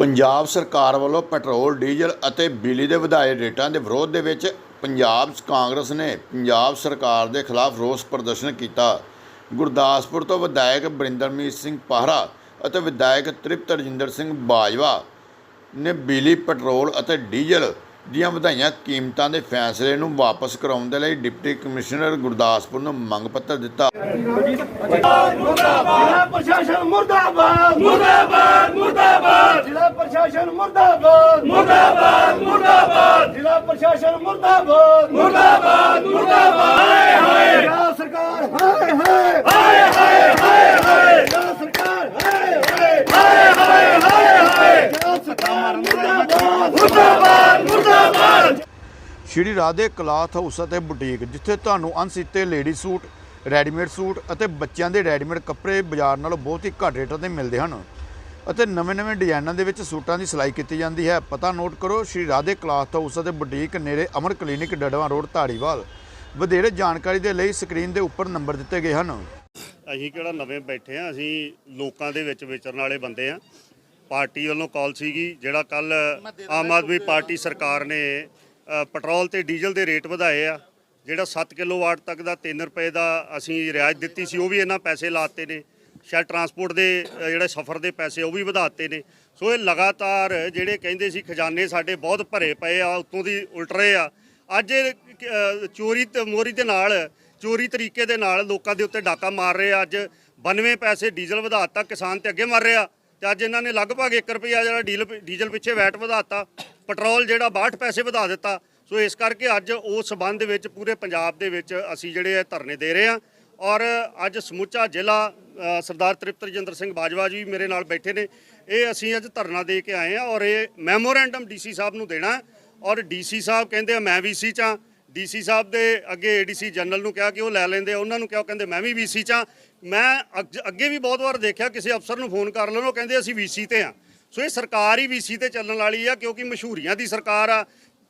ਪੰਜਾਬ ਸਰਕਾਰ ਵੱਲੋਂ petrol, diesel ਅਤੇ ਬਿਜਲੀ ਦੇ ਵਧਾਏ ਰੇਟਾਂ ਦੇ ਵਿਰੋਧ ਦੇ ਵਿੱਚ ਪੰਜਾਬ ਕਾਂਗਰਸ ਨੇ ਪੰਜਾਬ ਸਰਕਾਰ ਦੇ ਖਿਲਾਫ ਰੋਸ ਪ੍ਰਦਰਸ਼ਨ ਕੀਤਾ। ਗੁਰਦਾਸਪੁਰ ਤੋਂ ਵਿਧਾਇਕ ਬਰਿੰਦਰਮੀਤ ਸਿੰਘ ਪਾਹਰਾ ਅਤੇ ਵਿਧਾਇਕ ਤ੍ਰਿਪਤ ਰਜਿੰਦਰ ਸਿੰਘ ਬਾਜਵਾ ਨੇ ਬਿਜਲੀ, ਪੈਟਰੋਲ ਅਤੇ ਡੀਜ਼ਲ ਦੀਆਂ ਵਧਾਈਆਂ ਕੀਮਤਾਂ ਦੇ ਫੈਸਲੇ ਨੂੰ ਵਾਪਸ ਕਰਾਉਣ ਦੇ ਲਈ ਡਿਪਟੀ ਕਮਿਸ਼ਨਰ ਗੁਰਦਾਸਪੁਰ ਨੂੰ ਮੰਗ ਪੱਤਰ ਦਿੱਤਾ। ਜ਼ਿਲ੍ਹਾ ਪ੍ਰਸ਼ਾਸਨ ਮੁਰਦਾਬਾਦ ਮੁਰਦਾਬਾਦ ਮੁਰਦਾਬਾਦ। ਜ਼ਿਲ੍ਹਾ ਪ੍ਰਸ਼ਾਸਨ ਮੁਰਦਾਬਾਦ ਮੁਰਦਾਬਾਦ ਮੁਰਦਾਬਾਦ। ਜ਼ਿਲ੍ਹਾ ਪ੍ਰਸ਼ਾਸਨ ਮੁਰਦਾਬਾਦ ਮੁਰਦਾਬਾਦ ਮੁਰਦਾਬਾਦ। ਹਾਏ ਹਾਏ। ਸਰਕਾਰ, ਹਾਏ ਹਾਏ ਹਾਏ ਹਾਏ ਪੰਜਾਬ ਸਰਕਾਰ ਹਾਏ ਹਾਏ ਹਾਏ ਹਾਏ ਹਾਏ ਹਾਏ ਪੰਜਾਬ ਸਰਕਾਰ ਮੁਰਦਾਬਾਦ ਮੁਰਦਾਬਾਦ ਮੁਰਦਾਬਾਦ ਸ਼੍ਰੀ ਰਾਧੇ ਕਲਾਥ ਹਾਊਸ ਅਤੇ ਬੁਟੀਕ, ਜਿੱਥੇ ਤੁਹਾਨੂੰ ਅਣਸੀਤੇ ਲੇਡੀ ਸੂਟ, ਰੈਡੀਮੇਡ ਸੂਟ ਅਤੇ ਬੱਚਿਆਂ ਦੇ ਰੈਡੀਮੇਡ ਕੱਪੜੇ ਬਾਜ਼ਾਰ ਨਾਲੋਂ ਬਹੁਤ ਹੀ ਘੱਟ ਰੇਟਾਂ ਤੇ ਮਿਲਦੇ ਹਨ ਅਤੇ ਨਵੇਂ-ਨਵੇਂ ਡਿਜ਼ਾਈਨਾਂ ਦੇ ਵਿੱਚ ਸੂਟਾਂ ਦੀ ਸਿਲਾਈ ਕੀਤੀ ਜਾਂਦੀ ਹੈ। ਪਤਾ ਨੋਟ ਕਰੋ, ਸ਼੍ਰੀ ਰਾਧੇ ਕਲਾਥ ਹਾਊਸ ਅਤੇ ਬੁਟੀਕ ਨੇੜੇ ਅਮਰ ਕਲੀਨਿਕ ਡੜਵਾ ਰੋਡ, ਧਾਰੀਵਾਲ। ਵਧੇਰੇ ਜਾਣਕਾਰੀ ਦੇ ਲਈ ਸਕਰੀਨ ਦੇ ਉੱਪਰ ਨੰਬਰ ਦਿੱਤੇ ਗਏ ਹਨ। ਅਸੀਂ ਕਿਹੜਾ ਨਵੇਂ ਬੈਠੇ ਆ ਅਸੀਂ ਲੋਕਾਂ ਦੇ ਵਿੱਚ ਵਿਚਰਨ ਵਾਲੇ ਬੰਦੇ ਆ ਪਾਰਟੀ ਵੱਲੋਂ ਕਾਲ ਸੀਗੀ, ਜਿਹੜਾ ਕੱਲ ਆਮ ਆਦਮੀ ਪਾਰਟੀ ਸਰਕਾਰ ਨੇ ਪੈਟਰੋਲ ਤੇ ਡੀਜ਼ਲ ਦੇ ਰੇਟ ਵਧਾਏ ਆ। ਜਿਹੜਾ 7 ਕਿਲੋਵਾਟ ਤੱਕ ਦਾ 3 ਰੁਪਏ ਦਾ ਅਸੀਂ ਰਿਆਇਤ ਦਿੱਤੀ ਸੀ, ਉਹ ਵੀ ਇਹਨਾਂ ਪੈਸੇ ਲਾਤੇ ਨੇ। ਸ਼ਾਇਦ ਟਰਾਂਸਪੋਰਟ ਦੇ ਜਿਹੜੇ ਸਫ਼ਰ ਦੇ ਪੈਸੇ ਉਹ ਵੀ ਵਧਾਤੇ ਨੇ। ਸੋ ਇਹ ਲਗਾਤਾਰ ਜਿਹੜੇ ਕਹਿੰਦੇ ਸੀ ਖਜ਼ਾਨੇ ਸਾਡੇ ਬਹੁਤ ਭਰੇ ਪਏ ਆ, ਉਤੋਂ ਦੀ ਉਲਟ ਰਹੇ ਆ। ਅੱਜ ਚੋਰੀ ਤੇ ਮੋਰੀ ਦੇ ਨਾਲ, ਚੋਰੀ ਤਰੀਕੇ ਦੇ ਨਾਲ ਲੋਕਾਂ ਦੇ ਉੱਤੇ ਡਾਕਾ ਮਾਰ ਰਹੇ ਆ। ਅੱਜ 92 ਪੈਸੇ ਡੀਜ਼ਲ ਵਧਾਤਾ ਕਿਸਾਨ ਤੇ ਅੱਗੇ ਮਰ ਰਿਹਾ। ਤੇ ਅੱਜ ਇਹਨਾਂ ਨੇ ਲਗਭਗ 1 ਰੁਪਿਆ ਜਿਹੜਾ ਡੀਲ ਡੀਜ਼ਲ ਪਿੱਛੇ ਵੈਟ ਵਧਾਤਾ, ਪੈਟਰੋਲ ਜਿਹੜਾ 62 ਪੈਸੇ ਵਧਾ ਦਿੱਤਾ। ਸੋ ਇਸ ਕਰਕੇ ਅੱਜ ਉਸ ਸਬੰਧ ਵਿੱਚ ਪੂਰੇ ਪੰਜਾਬ ਦੇ ਵਿੱਚ ਅਸੀਂ ਜਿਹੜੇ ਇਹ ਧਰਨੇ ਦੇ ਰਹੇ ਹਾਂ। ਔਰ ਅੱਜ ਸਮੁੱਚਾ ਜ਼ਿਲ੍ਹਾ ਸਰਦਾਰ ਤ੍ਰਿਪਤ ਰਜਿੰਦਰ ਸਿੰਘ ਬਾਜਵਾ ਜੀ ਮੇਰੇ ਨਾਲ ਬੈਠੇ ਨੇ। ਇਹ ਅਸੀਂ ਅੱਜ ਧਰਨਾ ਦੇ ਕੇ ਆਏ ਹਾਂ ਔਰ ਇਹ ਮੈਮੋਰੈਂਡਮ ਡੀਸੀ ਸਾਹਿਬ ਨੂੰ ਦੇਣਾ ਹੈ। ਔਰ ਡੀਸੀ ਸਾਹਿਬ ਕਹਿੰਦੇ ਆ, ਮੈਂ ਵੀਸੀ ਚ ਹਾਂ। ਡੀਸੀ ਸਾਹਿਬ ਦੇ ਅੱਗੇ ਏਡੀਸੀ ਜਨਰਲ ਨੂੰ ਕਿਹਾ ਕਿ ਉਹ ਲੈ ਲੈਂਦੇ ਆ, ਉਹਨਾਂ ਨੂੰ ਕਿਹਾ ਕਹਿੰਦੇ, ਮੈਂ ਵੀ ਵੀਸੀ ਚ ਹਾਂ ਮੈਂ ਅੱਗ- ਅੱਗੇ ਵੀ ਬਹੁਤ ਵਾਰ ਦੇਖਿਆ, ਕਿਸੇ ਅਫਸਰ ਨੂੰ ਫੋਨ ਕਰ ਲੈਣ, ਉਹ ਕਹਿੰਦੇ, ਅਸੀਂ ਵੀਸੀ ਤੇ ਆ। ਸੋ ਇਹ ਸਰਕਾਰ ਹੀ ਵੀਸੀ ਤੇ ਚੱਲਣ ਵਾਲੀ ਆ, ਕਿਉਂਕਿ ਮਸ਼ਹੂਰੀਆਂ ਦੀ ਸਰਕਾਰ ਆ,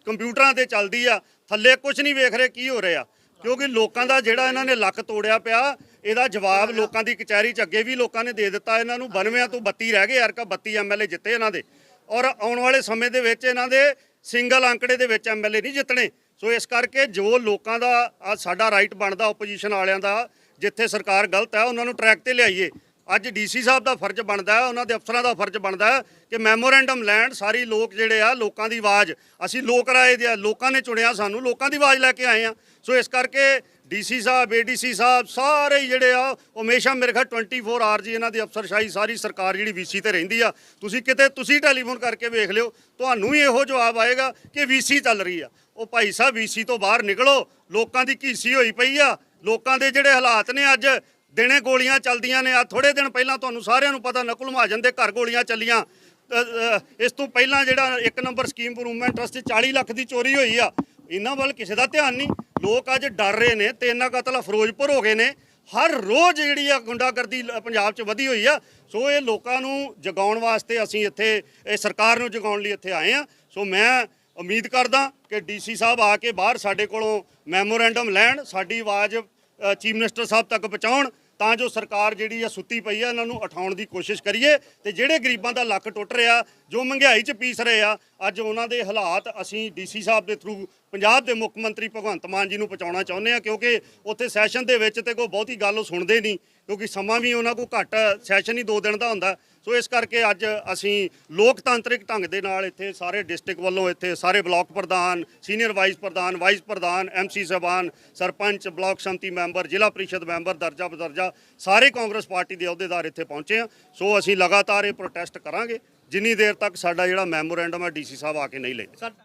ਕੰਪਿਊਟਰਾਂ ਤੇ ਚੱਲਦੀ ਆ, ਥੱਲੇ ਕੁਝ ਨਹੀਂ ਵੇਖ ਰਹੇ, ਕੀ ਹੋ ਰਿਹਾ। ਕਿਉਂਕਿ ਲੋਕਾਂ ਦਾ ਜਿਹੜਾ ਇਹਨਾਂ ਨੇ ਲੱਕ ਤੋੜਿਆ ਪਿਆ, ਇਹਦਾ ਜਵਾਬ ਲੋਕਾਂ ਦੀ ਕਚਹਿਰੀ 'ਚ ਅੱਗੇ ਵੀ ਲੋਕਾਂ ਨੇ ਦੇ ਦਿੱਤਾ, ਇਹਨਾਂ ਨੂੰ 92 ਤੋਂ 32 ਰਹਿ ਗਏ ਯਾਰ ਕਾ 32 ਐਮਐਲਏ ਜਿੱਤੇ ਇਹਨਾਂ ਦੇ। ਔਰ ਆਉਣ ਵਾਲੇ ਸਮੇਂ ਦੇ ਵਿੱਚ ਇਹਨਾਂ ਦੇ ਸਿੰਗਲ ਅੰਕੜੇ ਦੇ ਵਿੱਚ ਐਮਐਲਏ ਨਹੀਂ ਜਿੱਤਣੇ। ਸੋ ਇਸ ਕਰਕੇ ਜੋ ਲੋਕਾਂ ਦਾ ਆ ਸਾਡਾ ਰਾਈਟ ਬਣਦਾ ਆਪੋਜੀਸ਼ਨ ਵਾਲਿਆਂ ਦਾ, ਜਿੱਥੇ ਸਰਕਾਰ ਗਲਤ ਹੈ, ਉਹਨਾਂ ਨੂੰ ਟਰੈਕ ਤੇ ਲਿਆਈਏ। ਅੱਜ ਡੀਸੀ ਸਾਹਿਬ ਦਾ ਫਰਜ਼ ਬਣਦਾ ਹੈ, ਉਹਨਾਂ ਦੇ ਅਫਸਰਾਂ ਦਾ ਫਰਜ਼ ਬਣਦਾ ਹੈ ਕਿ ਮੈਮੋਰੈਂਡਮ ਲੈਣ ਸਾਰੀ ਲੋਕ ਜਿਹੜੇ ਆ, ਲੋਕਾਂ ਦੀ ਆਵਾਜ਼, ਅਸੀਂ ਲੋਕ ਰਾਏ ਦੇ ਆ, ਲੋਕਾਂ ਨੇ ਚੁਣਿਆ ਸਾਨੂੰ, ਲੋਕਾਂ ਦੀ ਆਵਾਜ਼ ਲੈ ਕੇ ਆਏ ਆ। ਸੋ ਇਸ ਕਰਕੇ ਡੀਸੀ ਸਾਹਿਬ, ਏਡੀਸੀ ਸਾਹਿਬ, ਸਾਰੇ ਜਿਹੜੇ ਆ ਉਹ ਹਮੇਸ਼ਾ ਮੇਰੇ ਖਿਆਲ 24 ਆਰ ਜੀ ਇਹਨਾਂ ਦੀ ਅਫਸਰਸ਼ਾਹੀ ਸਾਰੀ ਸਰਕਾਰ ਜਿਹੜੀ ਵੀਸੀ ਤੇ ਰਹਿੰਦੀ ਆ। ਤੁਸੀਂ ਕਿਤੇ, ਤੁਸੀਂ ਟੈਲੀਫੋਨ ਕਰਕੇ ਵੇਖ ਲਿਓ, ਤੁਹਾਨੂੰ ਵੀ ਇਹੋ ਜਵਾਬ ਆਏਗਾ ਕਿ ਵੀਸੀ ਚੱਲ ਰਹੀ ਆ। ਉਹ ਭਾਈ ਸਾਹਿਬ ਵੀਸੀ ਤੋਂ ਬਾਹਰ ਨਿਕਲੋ, ਲੋਕਾਂ ਦੀ ਘੀਸੀ ਹੋਈ ਪਈ ਆ। ਲੋਕਾਂ ਦੇ ਜਿਹੜੇ ਹਾਲਾਤ ਨੇ ਅੱਜ, ਦਿਨੇ ਗੋਲੀਆਂ ਚੱਲਦੀਆਂ ਨੇ। ਆ ਥੋੜੇ ਦਿਨ ਪਹਿਲਾਂ ਤੁਹਾਨੂੰ ਸਾਰਿਆਂ ਨੂੰ ਪਤਾ, ਨਕੁਲ ਮਹਾਜਨ ਦੇ ਘਰ ਗੋਲੀਆਂ ਚੱਲੀਆਂ। ਇਸ ਤੋਂ ਪਹਿਲਾਂ ਜਿਹੜਾ ਇੱਕ ਨੰਬਰ ਸਕੀਮ ਇੰਪਰੂਵਮੈਂਟ ਟਰਸਟ 'ਚ 40 ਲੱਖ ਦੀ ਚੋਰੀ ਹੋਈ ਆ। ਇਹਨਾਂ ਵੱਲ ਕਿਸੇ ਦਾ ਧਿਆਨ ਨਹੀਂ। ਲੋਕ ਅੱਜ ਡਰ ਰਹੇ ਨੇ ਤਿੰਨ ਕਤਲ ਫਿਰੋਜ਼ਪੁਰ ਹੋ ਗਏ ਨੇ। ਹਰ ਰੋਜ਼ ਜਿਹੜੀ ਆ ਗੁੰਡਾਗਰਦੀ ਲ- ਪੰਜਾਬ 'ਚ ਵਧੀ ਹੋਈ ਆ। ਸੋ ਇਹ ਲੋਕਾਂ ਨੂੰ ਜਗਾਉਣ ਵਾਸਤੇ ਅਸੀਂ ਇੱਥੇ, ਇਹ ਸਰਕਾਰ ਨੂੰ ਜਗਾਉਣ ਲਈ ਇੱਥੇ ਆਏ ਆ। ਸੋ ਮੈਂ ਉਮੀਦ ਕਰਦਾ ਕਿ ਡੀਸੀ ਸਾਹਿਬ ਆ ਕੇ ਬਾਹਰ ਸਾਡੇ ਕੋਲੋਂ ਮੈਮੋਰੈਂਡਮ ਲੈਣ, ਸਾਡੀ ਆਵਾਜ਼ ਚੀਫ ਮਿਨਿਸਟਰ ਸਾਹਿਬ ਤੱਕ ਪਹੁੰਚਾਉਣ, ਤਾਂ ਜੋ ਸਰਕਾਰ ਜਿਹੜੀ ਆ ਸੁੱਤੀ ਪਈ ਆ, ਇਹਨਾਂ ਨੂੰ ਉਠਾਉਣ ਦੀ ਕੋਸ਼ਿਸ਼ ਕਰੀਏ। ਤੇ ਜਿਹੜੇ ਗਰੀਬਾਂ ਦਾ ਲੱਕ ਟੁੱਟ ਰਿਹਾ, ਜੋ ਮਹਿੰਗਾਈ 'ਚ ਪੀਸ ਰਹੇ ਆ, ਅੱਜ ਉਹਨਾਂ ਦੇ ਹਾਲਾਤ ਅਸੀਂ ਡੀਸੀ ਸਾਹਿਬ ਦੇ ਥਰੂ ਪੰਜਾਬ ਦੇ ਮੁੱਖ ਮੰਤਰੀ ਭਗਵੰਤ ਮਾਨ ਜੀ ਨੂੰ ਪਹੁੰਚਾਉਣਾ ਚਾਹੁੰਦੇ ਆ, ਕਿਉਂਕਿ ਉੱਥੇ ਸੈਸ਼ਨ ਦੇ ਵਿੱਚ ਤੇ ਕੋਈ ਬਹੁਤੀ ਗੱਲ ਉਹ ਸੁਣਦੇ ਨਹੀਂ, ਕਿਉਂਕਿ ਸਮਾਂ ਵੀ ਉਹਨਾਂ ਕੋਲ ਘੱਟ ਸੈਸ਼ਨ ਹੀ 2 ਦਿਨ ਦਾ ਹੁੰਦਾ। ਸੋ ਇਸ ਕਰਕੇ ਅੱਜ ਅਸੀਂ ਲੋਕਤਾਂਤਰਿਕ ਢੰਗ ਦੇ ਨਾਲ ਇੱਥੇ ਸਾਰੇ ਡਿਸਟ੍ਰਿਕਟ ਵੱਲੋਂ ਇੱਥੇ ਸਾਰੇ ਬਲਾਕ ਪ੍ਰਧਾਨ ਸੀਨੀਅਰ ਵਾਈਸ ਪ੍ਰਧਾਨ ਵਾਈਸ ਪ੍ਰਧਾਨ ਐਮਸੀ ਸਾਹਿਬਾਨ ਸਰਪੰਚ ਬਲਾਕ ਸੰਮਤੀ ਮੈਂਬਰ, ਜ਼ਿਲ੍ਹਾ ਪ੍ਰੀਸ਼ਦ ਮੈਂਬਰ, ਦਰਜਾ ਬਦਰਜਾ, ਸਾਰੇ ਕਾਂਗਰਸ ਪਾਰਟੀ ਦੇ ਅਹੁਦੇਦਾਰ ਇੱਥੇ ਪਹੁੰਚੇ ਆ। ਸੋ ਅਸੀਂ ਲਗਾਤਾਰ ਇਹ ਪ੍ਰੋਟੈਸਟ ਕਰਾਂਗੇ। ਜਿੰਨੀ ਦੇਰ ਤੱਕ ਸਾਡਾ ਜਿਹੜਾ ਮੈਮੋਰੈਂਡਮ ਹੈ ਡੀਸੀ ਸਾਹਿਬ ਆ ਕੇ ਨਹੀਂ ਲੈਂਦੇ।